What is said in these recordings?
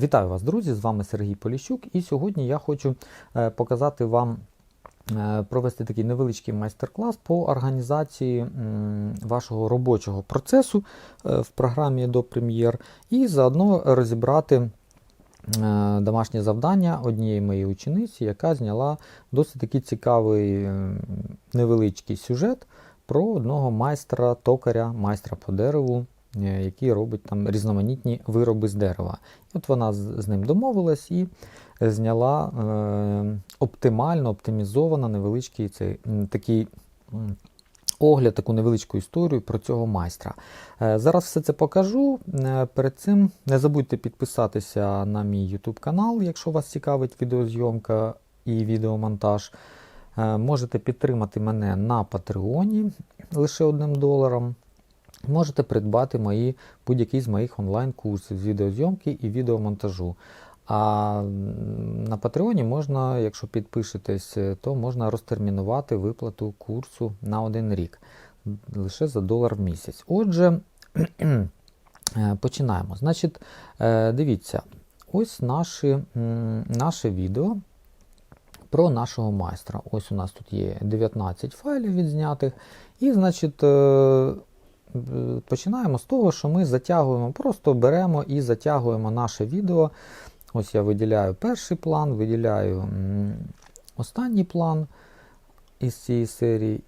Вітаю вас, друзі! З вами Сергій Поліщук, і сьогодні я хочу е, показати вам, е, провести такий невеличкий майстер-клас по організації вашого робочого процесу е, в програмі до Premiere. І заодно розібрати домашнє завдання однієї моєї учениці, яка зняла досить такий цікавий невеличкий сюжет про одного майстра токаря, майстра по дереву, який робить там різноманітні вироби з дерева. От вона з, ним домовилась і зняла е, оптимально, оптимізовано невеличкий цей такий. Огляд, таку невеличку історію про цього майстра. Е, Зараз все це покажу. Е, Перед цим не забудьте підписатися на мій YouTube канал, якщо вас цікавить відеозйомка і відеомонтаж. Е, Можете підтримати мене на Патреоні лише одним доларом. Можете придбати мої, будь-який з моїх онлайн-курсів з відеозйомки і відеомонтажу. А на Патреоні можна, якщо підпишетесь, е, то можна розтермінувати виплату курсу на один рік лише за долар в місяць. Отже, е, починаємо. Значить, е, дивіться, ось наші, наше відео про нашого майстра. Ось у нас тут є 19 файлів відзнятих. І, значить, починаємо з того, що ми затягуємо, просто беремо і затягуємо наше відео. Ось я виділяю перший план, виділяю останній план із цієї серії.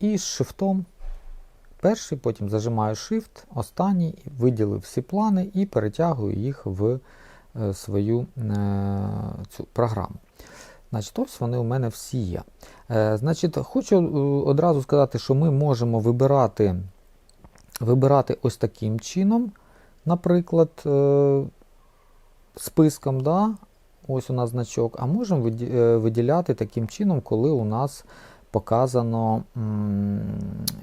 І з шифтом перший, потім зажимаю Shift, останній, виділив всі плани і перетягую їх в е, свою е, цю програму. Значить, ось вони у мене всі є. Е, значить, хочу е, одразу сказати, що ми можемо вибирати, вибирати ось таким чином, наприклад, е, списком, да? ось у нас значок, а можемо е, виділяти таким чином, коли у нас показано,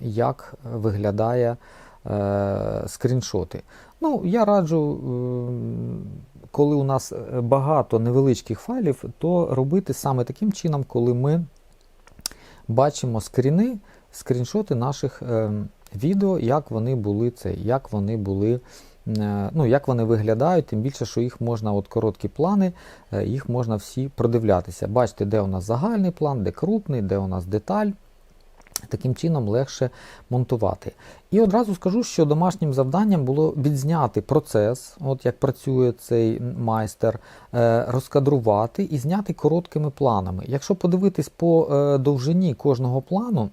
як виглядає е, скріншоти. Ну, я раджу, коли у нас багато невеличких файлів, то робити саме таким чином, коли ми бачимо скріни, скріншоти наших е, відео, як вони були це, як вони були. е, Ну, як вони виглядають, тим більше, що їх можна, от короткі плани, е, їх можна всі продивлятися. Бачите, де у нас загальний план, де крупний, де у нас деталь. Таким чином легше монтувати. І одразу скажу, що домашнім завданням було відзняти процес, от як працює цей майстер, е, розкадрувати і зняти короткими планами. Якщо подивитись по довжині кожного плану,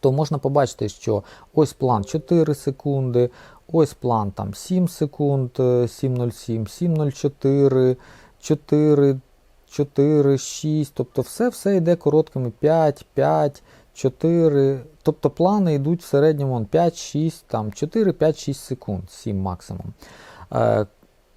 то можна побачити, що ось план 4 секунди, ось план там 7 секунд, е, 7.07, 7.04, 4, 4, 6, тобто все все йде короткими 5, 5, 4. Тобто плани йдуть в середньому 5, 6, там 4, 5, 6 секунд, 7 максимум.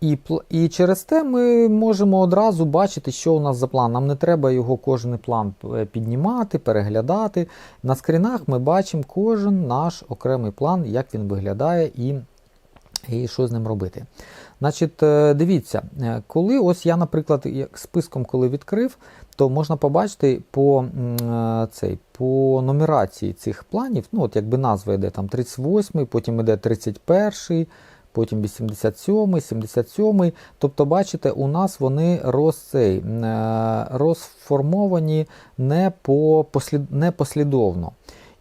І, і через те ми можемо одразу бачити, що у нас за план. Нам не треба його кожен план е, піднімати, переглядати. На скрінах ми бачимо кожен наш окремий план, як він виглядає і, і що з ним робити. Значить, е, дивіться, е, коли ось я, наприклад, як списком коли відкрив, то можна побачити по, цей, по нумерації цих планів, ну от якби назва йде там 38, потім йде 31, потім 87, 77. Тобто, бачите, у нас вони роз, цей, е, розформовані не, по, послід, не послідовно.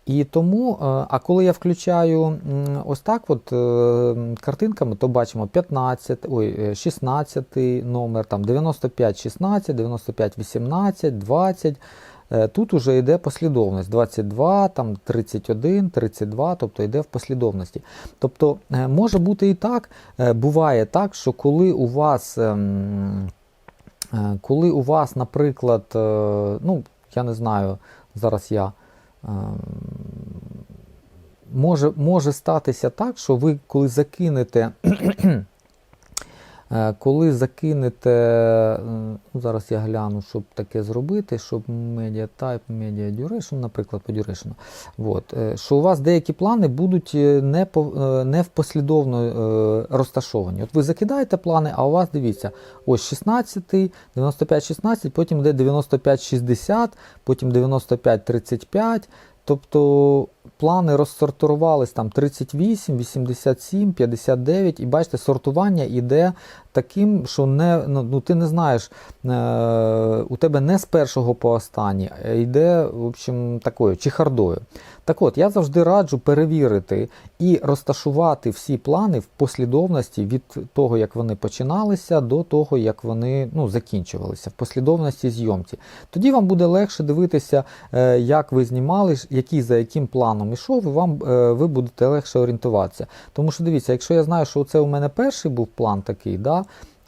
І тому, е, а коли я включаю ось так от е, картинками, то бачимо 15, ой, е, 16 номер, там 95, 16, 95, 18, 20. Е, Тут уже йде послідовність 22, там 31, 32, тобто йде в послідовності. Тобто е, може бути і так, е, буває так, що коли у вас, ем, коли у вас, наприклад, ну, я не знаю, зараз я. ем, Може, може статися так, що ви коли закинете, коли закинете, е, ну, зараз я гляну, щоб таке зробити, щоб media type, media duration, наприклад, по duration, от, е, що у вас деякі плани будуть е, не, по, е, не послідовно е, розташовані. От ви закидаєте плани, а у вас дивіться, ось 16, 95-16, потім йде 95-60, потім 95-35. Тобто плани розсортувались там 38, 87, 59, і бачите, сортування йде таким, що не, ну, ну, ти не знаєш, е, у тебе не з першого по останній, а йде в общем, такою чехардою. Так от, я завжди раджу перевірити і розташувати всі плани в послідовності від того, як вони починалися, до того, як вони ну, закінчувалися, в послідовності зйомці. Тоді вам буде легше дивитися, е, як ви знімали, який за яким планом ішов, і вам е, ви будете легше орієнтуватися. Тому що дивіться, якщо я знаю, що це у мене перший був план такий, да,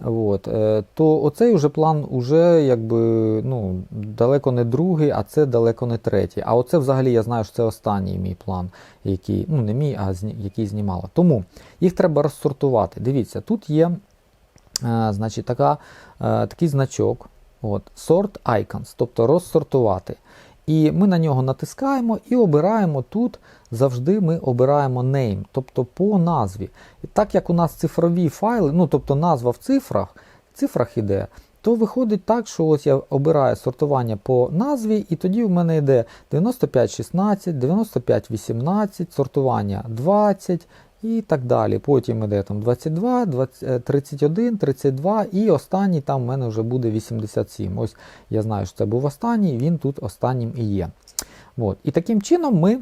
От, е, то оцей уже план уже якби ну, далеко не другий, а це далеко не третій. А оце взагалі я знаю, що це останній мій план, який, ну не мій, а зні, який знімала. Тому їх треба розсортувати. Дивіться, тут є е, значить, така, е, такий значок. От, Sort Icons, тобто розсортувати. І ми на нього натискаємо і обираємо тут, завжди ми обираємо name, тобто по назві. І так як у нас цифрові файли, ну тобто назва в цифрах, в цифрах іде, то виходить так, що ось я обираю сортування по назві, і тоді в мене йде 9516, 9518, сортування 20 і так далі. Потім йде там 22, 20, 31, 32 і останній там в мене вже буде 87. Ось я знаю, що це був останній, він тут останнім і є. От. І таким чином ми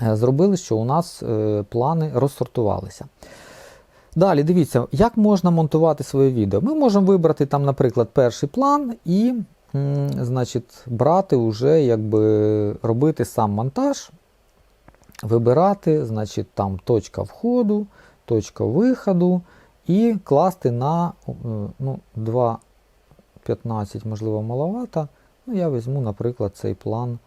зробили, що у нас е, плани розсортувалися. Далі, дивіться, як можна монтувати своє відео. Ми можемо вибрати, там, наприклад, перший план і значить, брати вже, якби, робити сам монтаж вибирати, значить, там точка входу, точка виходу і класти на е, ну, 2.15, можливо, маловато. Ну, Я візьму, наприклад, цей план.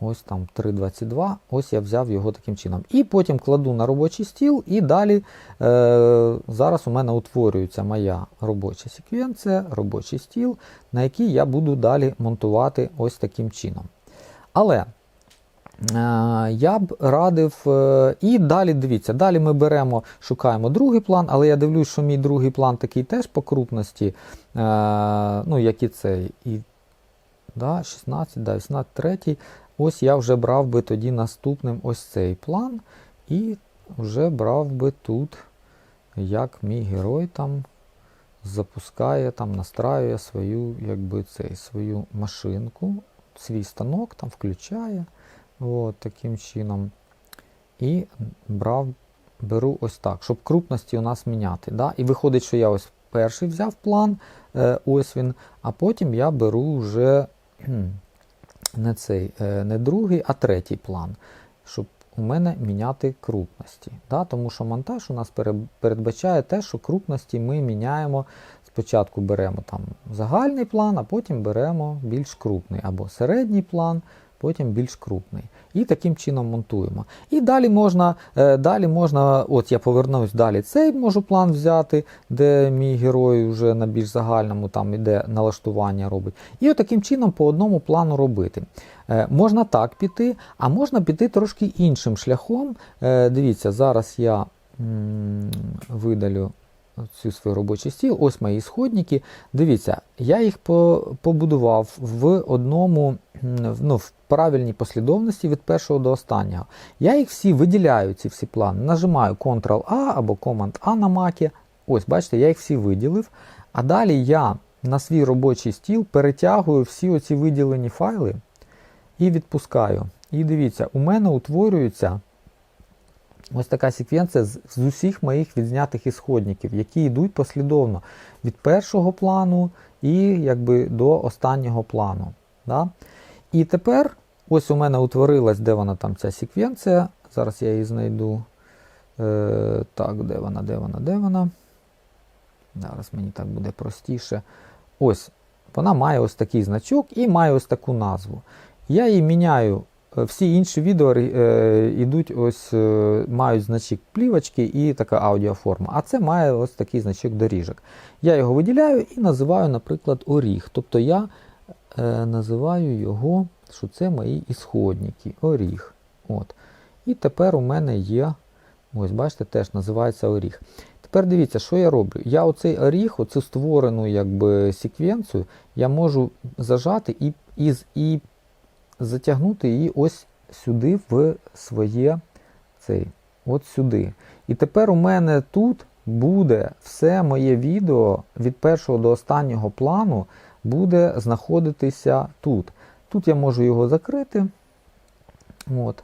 Ось там 3.22, ось я взяв його таким чином. І потім кладу на робочий стіл, і далі е, зараз у мене утворюється моя робоча секвенція, робочий стіл, на який я буду далі монтувати ось таким чином. Але Е, я б радив. е, І далі дивіться, далі ми беремо, шукаємо другий план, але я дивлюсь, що мій другий план такий теж по крупності, е, ну, як і цей. І, да, 16, да, 18, третій. Ось я вже брав би тоді наступним ось цей план. І вже брав би тут, як мій герой там запускає, там настраює свою якби цей, свою машинку, свій станок там включає. От, таким чином. І брав, беру ось так, щоб крупності у нас міняти. Да? І виходить, що я ось перший взяв план, е, ось він, а потім я беру вже не цей, е, не другий, а третій план, щоб у мене міняти крупності. Да? Тому що монтаж у нас передбачає те, що крупності ми міняємо. Спочатку беремо там загальний план, а потім беремо більш крупний або середній план потім більш крупний. І таким чином монтуємо. І далі можна, е, далі можна, от я повернусь далі, цей можу план взяти, де мій герой вже на більш загальному там іде налаштування робить. І от таким чином по одному плану робити. Е, можна так піти, а можна піти трошки іншим шляхом. Е, дивіться, зараз я видалю цю свій робочий стіл. Ось мої сходники. Дивіться, я їх побудував в одному, ну, в правильній послідовності від першого до останнього. Я їх всі виділяю, ці всі плани. Нажимаю Ctrl-A або Command-A на макі. Ось, бачите, я їх всі виділив. А далі я на свій робочий стіл перетягую всі оці виділені файли і відпускаю. І дивіться, у мене утворюється Ось така секвенція з, з усіх моїх відзнятих ісходників, які йдуть послідовно від першого плану і якби до останнього плану. Да? І тепер ось у мене утворилась, де вона там ця секвенція. Зараз я її знайду. Е, Так, де вона, де вона, де вона? Зараз мені так буде простіше. Ось, вона має ось такий значок і має ось таку назву. Я її міняю всі інші відео е, йдуть ось, е, мають значок плівочки і така аудіоформа. А це має ось такий значок доріжок. Я його виділяю і називаю, наприклад, оріг. Тобто я е, називаю його, що це мої ісходники, оріг. От. І тепер у мене є, ось бачите, теж називається оріг. Тепер дивіться, що я роблю. Я оцей оріг, оцю створену якби, секвенцію, я можу зажати і, і, і затягнути її ось сюди в своє цей, от сюди. І тепер у мене тут буде все моє відео від першого до останнього плану буде знаходитися тут. Тут я можу його закрити. От.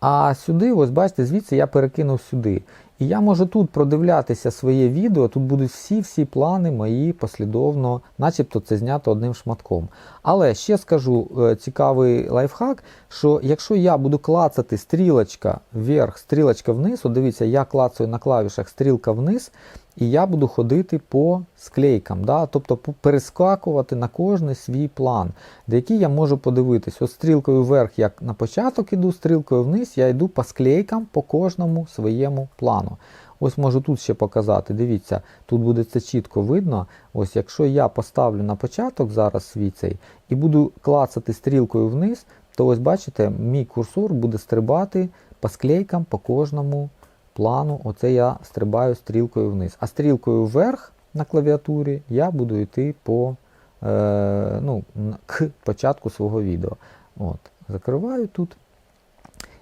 А сюди, ось бачите, звідси я перекинув сюди. І я можу тут продивлятися своє відео, тут будуть всі-всі плани мої послідовно, начебто це знято одним шматком. Але ще скажу е, цікавий лайфхак, що якщо я буду клацати стрілочка вверх, стрілочка вниз, от дивіться, я клацаю на клавішах стрілка вниз, і я буду ходити по склейкам, да? тобто перескакувати на кожний свій план, де який я можу подивитись. Ось стрілкою вверх, як на початок іду, стрілкою вниз, я йду по склейкам по кожному своєму плану. Ось можу тут ще показати. Дивіться, тут буде це чітко видно. Ось якщо я поставлю на початок зараз свій цей і буду клацати стрілкою вниз, то ось бачите, мій курсор буде стрибати по склейкам по кожному плану. Оце я стрибаю стрілкою вниз. А стрілкою вверх на клавіатурі я буду йти по е, ну, к початку свого відео. От, закриваю тут.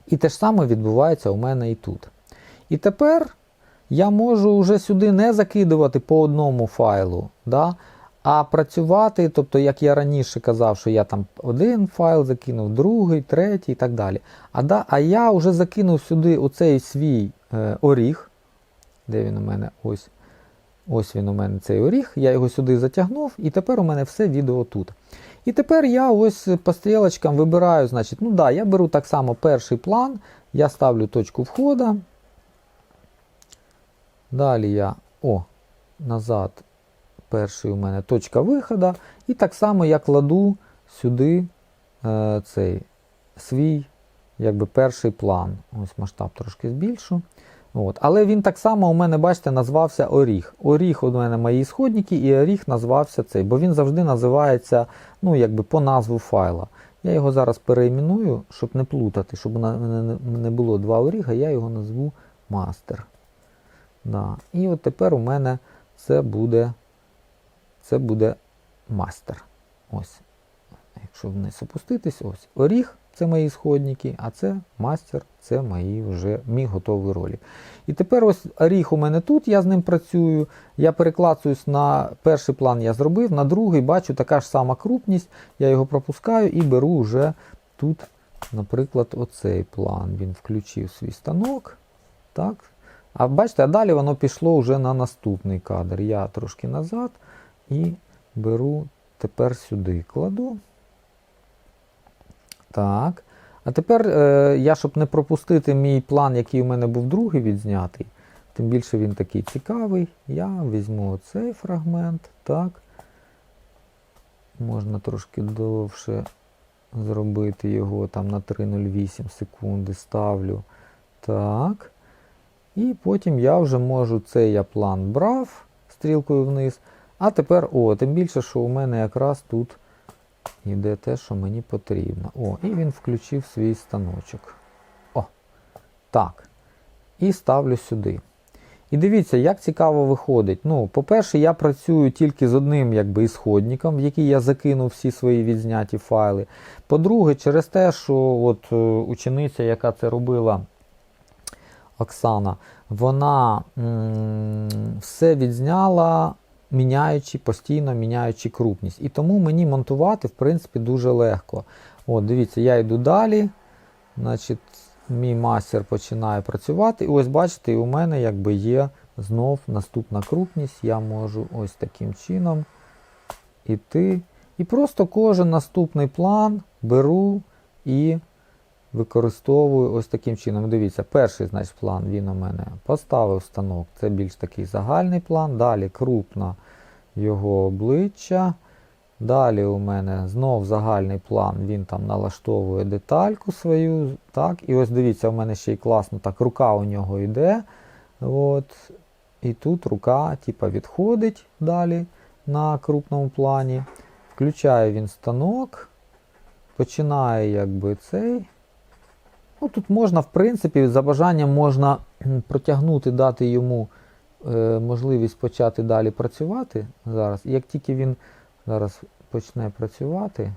І те ж саме відбувається у мене і тут. І тепер я можу вже сюди не закидувати по одному файлу, да? а працювати, тобто, як я раніше казав, що я там один файл закинув, другий, третій і так далі. А, да, а я вже закинув сюди оцей свій е, оріг. Де він у мене? Ось. Ось він у мене цей оріг. Я його сюди затягнув, і тепер у мене все відео тут. І тепер я ось по стрілочкам вибираю, значить, ну да, я беру так само перший план, я ставлю точку входу. Далі я о, назад, перший у мене точка виходу. І так само я кладу сюди е, цей свій якби, перший план. Ось масштаб трошки збільшу. От. Але він так само у мене, бачите, назвався Оріг. Оріг у мене мої сходники, і Оріг назвався цей, бо він завжди називається ну, якби, по назву файла. Я його зараз переіменую, щоб не плутати, щоб не було два оріга, я його назву мастер. Да. І от тепер у мене це буде, це буде мастер. Ось. Якщо вниз опуститись, ось оріг це мої сходники, а це мастер, це мої вже мій готовий ролик. І тепер ось оріг у мене тут, я з ним працюю. Я переклацуюсь на перший план я зробив, на другий бачу така ж сама крупність, я його пропускаю і беру вже тут, наприклад, оцей план. Він включив свій станок. Так. А бачите, а далі воно пішло вже на наступний кадр. Я трошки назад і беру тепер сюди кладу. Так. А тепер е, я, щоб не пропустити мій план, який у мене був другий відзнятий, тим більше він такий цікавий, я візьму цей фрагмент. Так. Можна трошки довше зробити його там на 3,08 секунди ставлю. Так. І потім я вже можу цей я план брав стрілкою вниз. А тепер, о, тим більше, що у мене якраз тут йде те, що мені потрібно. О, і він включив свій станочок. О, так. І ставлю сюди. І дивіться, як цікаво виходить. Ну, по-перше, я працюю тільки з одним якби, ісходником, в який я закинув всі свої відзняті файли. По-друге, через те, що от, е, учениця, яка це робила, Оксана, вона все відзняла, міняючи, постійно міняючи крупність. І тому мені монтувати, в принципі, дуже легко. От, дивіться, я йду далі. Значить, мій мастер починає працювати. І ось бачите, у мене якби є знов наступна крупність. Я можу ось таким чином іти. І просто кожен наступний план беру і використовую ось таким чином. Дивіться, перший значить, план він у мене поставив станок. Це більш такий загальний план. Далі крупна його обличчя. Далі у мене знов загальний план, він там налаштовує детальку свою. так, І ось дивіться, у мене ще й класно так, рука у нього йде. От, І тут рука типа, відходить далі на крупному плані. Включає він станок, починає якби цей. Ну, Тут можна, в принципі, за бажанням можна протягнути, дати йому е, можливість почати далі працювати зараз. І як тільки він зараз почне працювати,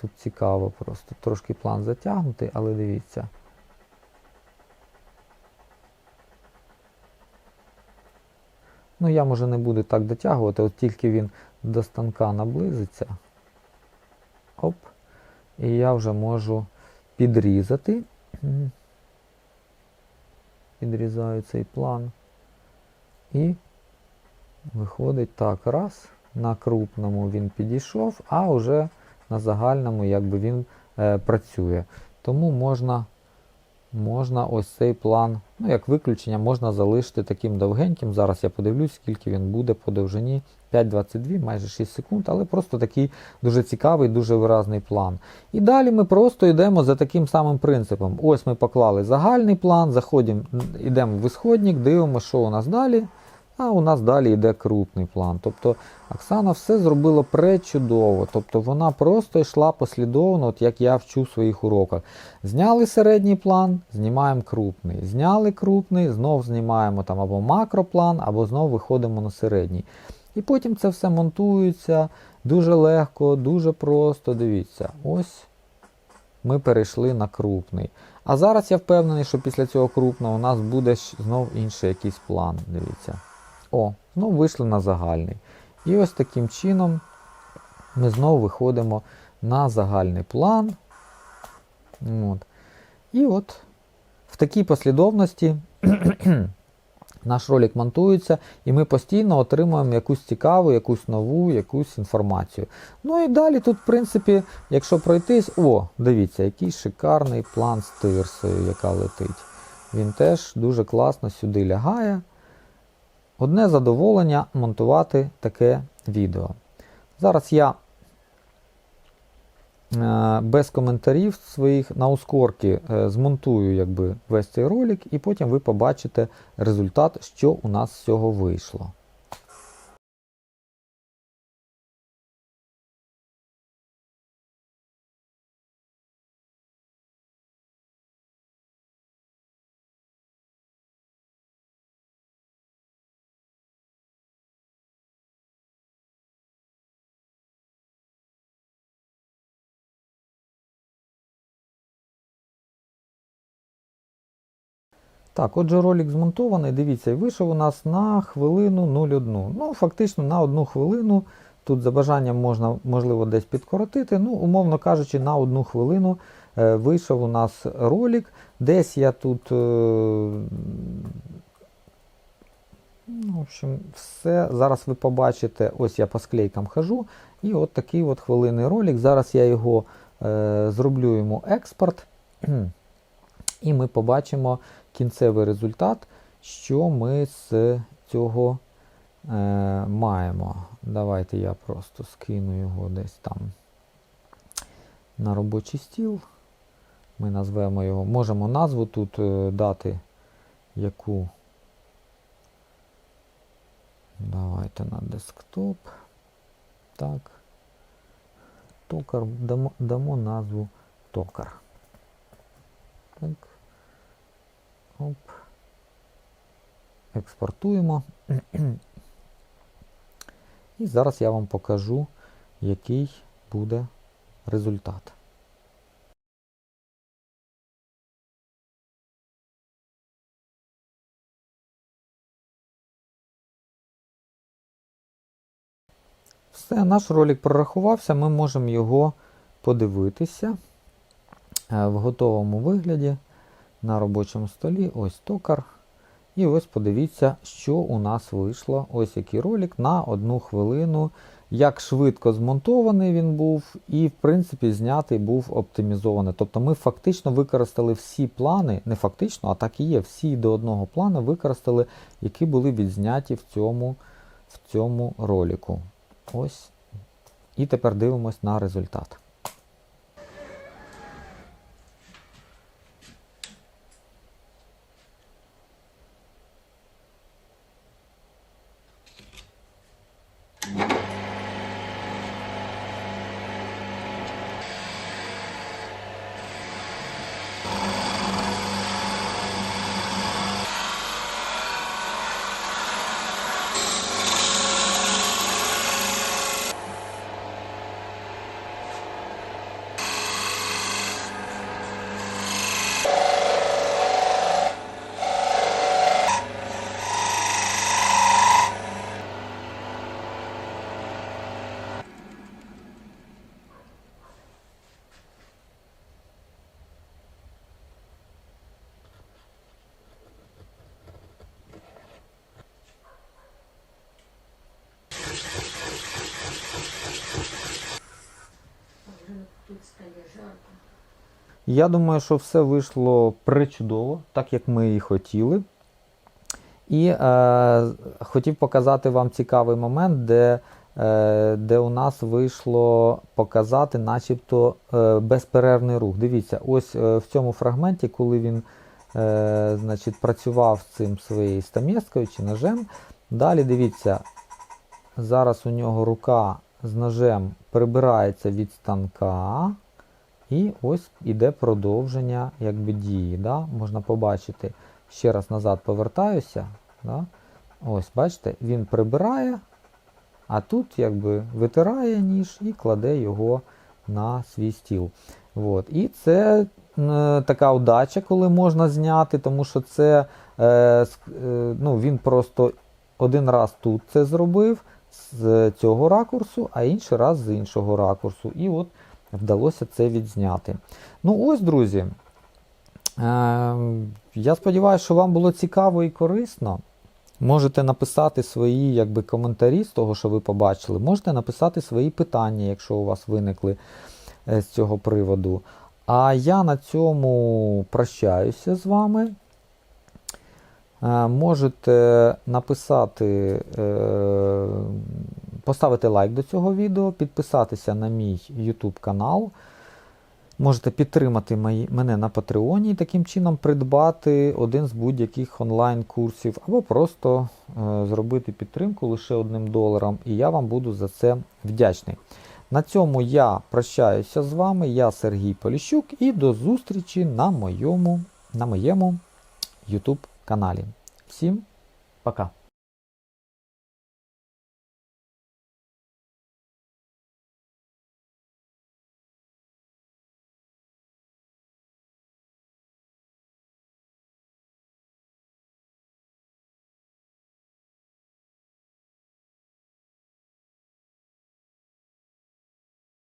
тут цікаво просто трошки план затягнути, але дивіться. Ну, я може не буду так дотягувати, от тільки він до станка наблизиться. Оп. І я вже можу підрізати. Підрізаю цей план. І виходить так, раз. На крупному він підійшов, а вже на загальному якби він е, працює. Тому можна, можна ось цей план, ну як виключення, можна залишити таким довгеньким. Зараз я подивлюсь, скільки він буде по довжині. 5,22, майже 6 секунд, але просто такий дуже цікавий, дуже виразний план. І далі ми просто йдемо за таким самим принципом. Ось ми поклали загальний план, заходимо, йдемо в ісходник, дивимося, що у нас далі. А у нас далі йде крупний план. Тобто Оксана все зробила пречудово. Тобто вона просто йшла послідовно, от як я вчу в своїх уроках. Зняли середній план, знімаємо крупний. Зняли крупний, знов знімаємо там або макроплан, або знов виходимо на середній. І потім це все монтується дуже легко, дуже просто. Дивіться, ось ми перейшли на крупний. А зараз я впевнений, що після цього крупного у нас буде знов інший якийсь план. Дивіться. О, знов вийшли на загальний. І ось таким чином ми знову виходимо на загальний план. От. І от в такій послідовності наш ролик монтується, і ми постійно отримуємо якусь цікаву, якусь нову, якусь інформацію. Ну і далі тут, в принципі, якщо пройтись, о, дивіться, який шикарний план з тирсою, яка летить. Він теж дуже класно сюди лягає. Одне задоволення монтувати таке відео. Зараз я е, без коментарів своїх на ускорки е, змонтую якби, весь цей ролик, і потім ви побачите результат, що у нас з цього вийшло. Так, отже, ролик змонтований. Дивіться, вийшов у нас на хвилину 0,1. Ну, фактично на одну хвилину. Тут за бажанням можна, можливо, десь підкоротити. Ну, умовно кажучи, на одну хвилину е, вийшов у нас ролик. Десь я тут. Е, ну, в общем, все. Зараз ви побачите, ось я по склейкам хожу. І от такий от хвилинний ролик. Зараз я його е, зроблю йому експорт. І ми побачимо кінцевий результат, що ми з цього е, маємо. Давайте я просто скину його десь там на робочий стіл. Ми назвемо його. Можемо назву тут е, дати яку. Давайте на десктоп. Так. Токар. Дамо, дамо назву токар. Так. Оп. Експортуємо. І зараз я вам покажу, який буде результат. Все, наш ролик прорахувався, ми можемо його подивитися е, в готовому вигляді на робочому столі. Ось токар. І ось подивіться, що у нас вийшло. Ось який ролик на одну хвилину. Як швидко змонтований він був, і, в принципі, знятий був оптимізований. Тобто ми фактично використали всі плани, не фактично, а так і є, всі до одного плану використали, які були відзняті в цьому, в цьому ролику. Ось. І тепер дивимось на результат. Я думаю, що все вийшло причудово, так як ми і хотіли. І е, хотів показати вам цікавий момент, де, е, де у нас вийшло показати начебто е, безперервний рух. Дивіться, ось е, в цьому фрагменті, коли він е, значить, працював цим своєю стам'єсткою чи ножем. Далі дивіться, зараз у нього рука з ножем прибирається від станка. І ось іде продовження якби, дії. Да? Можна побачити. Ще раз назад повертаюся. Да? Ось, бачите, він прибирає, а тут якби витирає ніж і кладе його на свій стіл. От. І це е, така удача, коли можна зняти, тому що це е, е, ну, він просто один раз тут це зробив з цього ракурсу, а інший раз з іншого ракурсу. І от вдалося це відзняти. Ну ось, друзі. Е, я сподіваюся, що вам було цікаво і корисно. Можете написати свої якби, коментарі з того, що ви побачили. Можете написати свої питання, якщо у вас виникли е, з цього приводу. А я на цьому прощаюся з вами. Е, Можете написати, поставити лайк до цього відео, підписатися на мій YouTube канал. Можете підтримати мене на Патреоні і таким чином придбати один з будь-яких онлайн-курсів, або просто е, зробити підтримку лише одним доларом, і я вам буду за це вдячний. На цьому я прощаюся з вами. Я Сергій Поліщук, і до зустрічі на моєму, на моєму YouTube каналі. Всім пока!